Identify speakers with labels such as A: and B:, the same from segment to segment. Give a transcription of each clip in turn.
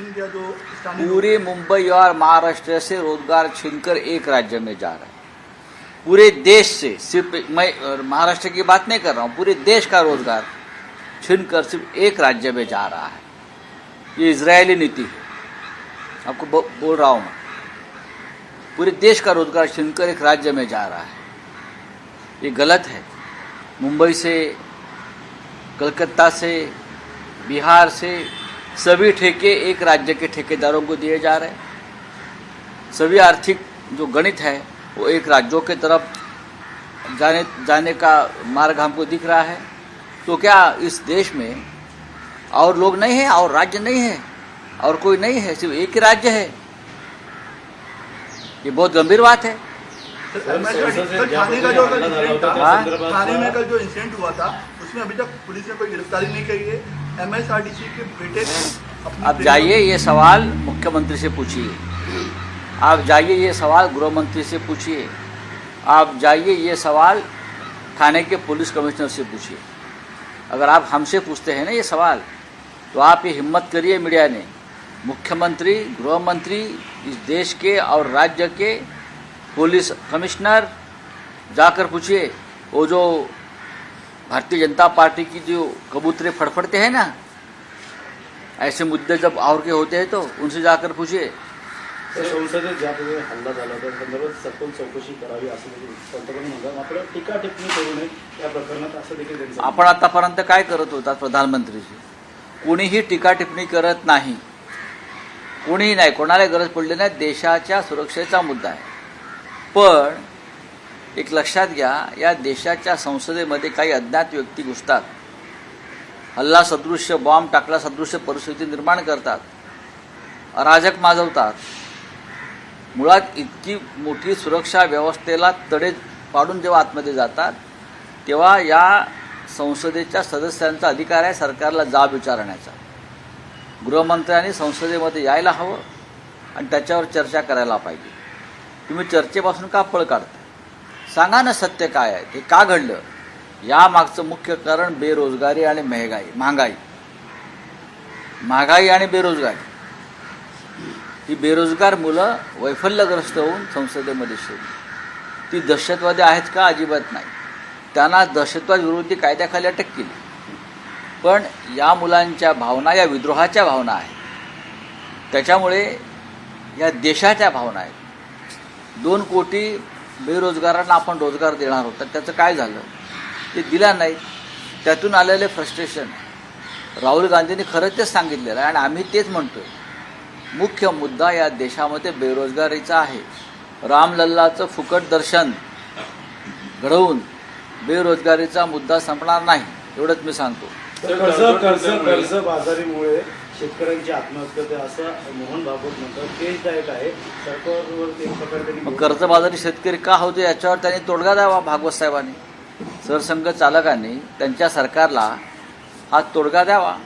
A: छीन दिया जो
B: पूरे मुंबई और महाराष्ट्र से रोज़गार छीनकर एक राज्य में जा रहा है। पूरे देश से सिर्फ़ मैं महाराष्ट्र की बात नहीं कर रहा हूँ पूरे देश का रोज़गार छीनकर सिर्फ़ एक राज्य में जा रहा है। ये इजरायली नीति है। आपको बोल रहा हूँ मैं। पूरे देश का रोज़गार छीनकर एक राज्य में जा रहा है। ये गलत है। मुंबई से कलकत्ता से बिहार से सभी ठेके एक राज्य के ठेकेदारों को दिए जा रहे हैं। सभी आर्थिक जो गणित है वो एक राज्यों के तरफ़ जाने जाने का मार्ग हमको दिख रहा है। तो क्या इस देश में और लोग नहीं हैं और राज्य नहीं है और कोई नहीं है सिर्फ़ एक ही राज्य है? ये बहुत गंभीर बात है। हाँ?
A: थाने में कल जो इंसिडेंट हुआ था उसमें अभी तक पुलिस ने कोई गिरफ्तारी नहीं करी है। एमएसआरडीसी के बेटे ने
B: आप जाइए ये सवाल मुख्यमंत्री से पूछिए। आप जाइए ये सवाल गृह मंत्री से पूछिए। आप जाइए ये सवाल थाने के पुलिस कमिश्नर से पूछिए। अगर आप हमसे पूछते हैं ना ये सवाल तो आप ये हिम्मत करिए मीडिया ने। मुख्यमंत्री गृह मंत्री इस देश के और राज्य के पुलिस कमिश्नर जाकर पूछिए। वो जो भारतीय जनता पार्टी की जो कबूतरे फड़फड़ते हैं ना ऐसे मुद्दे जब और के होते हैं तो उनसे जाकर पूछिए।
C: तर संसदेत ज्या प्रकारे हल्ला झाला त्या संदर्भात सखोल चौकशी करावी असं देखील पंतप्रधान म्हणतात. मात्र टीका टिप्पणी करू नये या प्रकरणात असं देखील त्यांचं
B: आपण आतापर्यंत काय करत होतात प्रधानमंत्रीजी? कोणीही टीका टिप्पणी करत नाही. कोणीही नाही कोणाला गरज पडली नाही देशाच्या सुरक्षेचा मुद्दा आहे. पण एक लक्षात घ्या या देशाच्या संसदेमध्ये काही अज्ञात व्यक्ती घुसतात. हल्ला सदृश्य बॉम्ब टाकला सदृश्य परिस्थिती निर्माण करतात. अराजक माजवतात. मुळात इतकी मोठी सुरक्षा व्यवस्थेला तडे पाडून जेव्हा आतमध्ये जातात तेव्हा या संसदेच्या सदस्यांचा अधिकार आहे सरकारला जाब विचारण्याचा. गृहमंत्र्यांनी संसदेमध्ये यायला हवं आणि त्याच्यावर चर्चा करायला पाहिजे. तुम्ही चर्चेपासून का पळ काढता? सांगा ना सत्य काय आहे? ते का घडलं? यामागचं मुख्य कारण बेरोजगारी आणि महागाई. महागाई. महागाई आणि बेरोजगारी. ही बेरोजगार मुलं वैफल्यग्रस्त होऊन संसदेमध्ये शिरली. ती दहशतवादी आहेत का? अजिबात नाही. त्यांना दहशतवाद विरोधी कायद्याखाली अटक केली. पण या मुलांच्या भावना या विद्रोहाच्या भावना आहेत. त्याच्यामुळे या देशाच्या भावना आहेत. दोन कोटी बेरोजगारांना आपण रोजगार देणार होता त्याचं काय झालं? ते दिला नाही. त्यातून आलेले फ्रस्ट्रेशन राहुल गांधींनी खरं तेच सांगितलेलं आहे आणि आम्ही तेच म्हणतोय. मुख्य मुद्दा या देशामध्ये बेरोजगारीचा आहे. रामलल्लाचं फुकट दर्शन घडवून बेरोजगारीचा मुद्दा संपणार नाही एवढंच मी सांगतो.
C: कर्ज कर्ज कर्ज बाजारीमुळे शेतकऱ्यांची आत्महत्या ते असं मोहन भागवत म्हणतात. देशदायक आहे. सरकारवर एक प्रकारे
B: कर्जबाजारी शेतकरी का होते याच्यावर त्यांनी तोडगा द्यावा भागवत साहेबांनी. सरसंघ चालकांनी त्यांच्या सरकारला हा तोडगा द्यावा.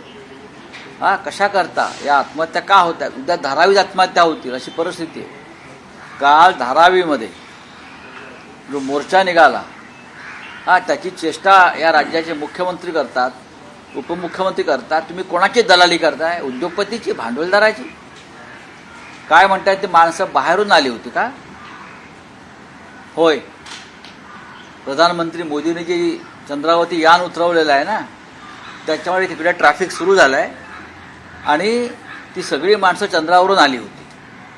B: हा कशा करता? या आत्महत्या का होत्या? उद्या धारावीत आत्महत्या होतील अशी परिस्थिती आहे. काल धारावीमध्ये जो मोर्चा निघाला हा त्याची चेष्टा या राज्याचे मुख्यमंत्री करतात. उपमुख्यमंत्री करता तुम्ही कोणाची दलाली करताय? उद्योगपतीची भांडवलदाराची? काय म्हणताय ते माणसं बाहेरून आली होती का? होय. प्रधानमंत्री मोदींनी जे चंद्रावरती यान उतरवलेलं आहे ना त्याच्यामुळे तिकडे ट्रॅफिक सुरू झालं आहे आणि ती सगळी माणसं चंद्रावरून आली होती.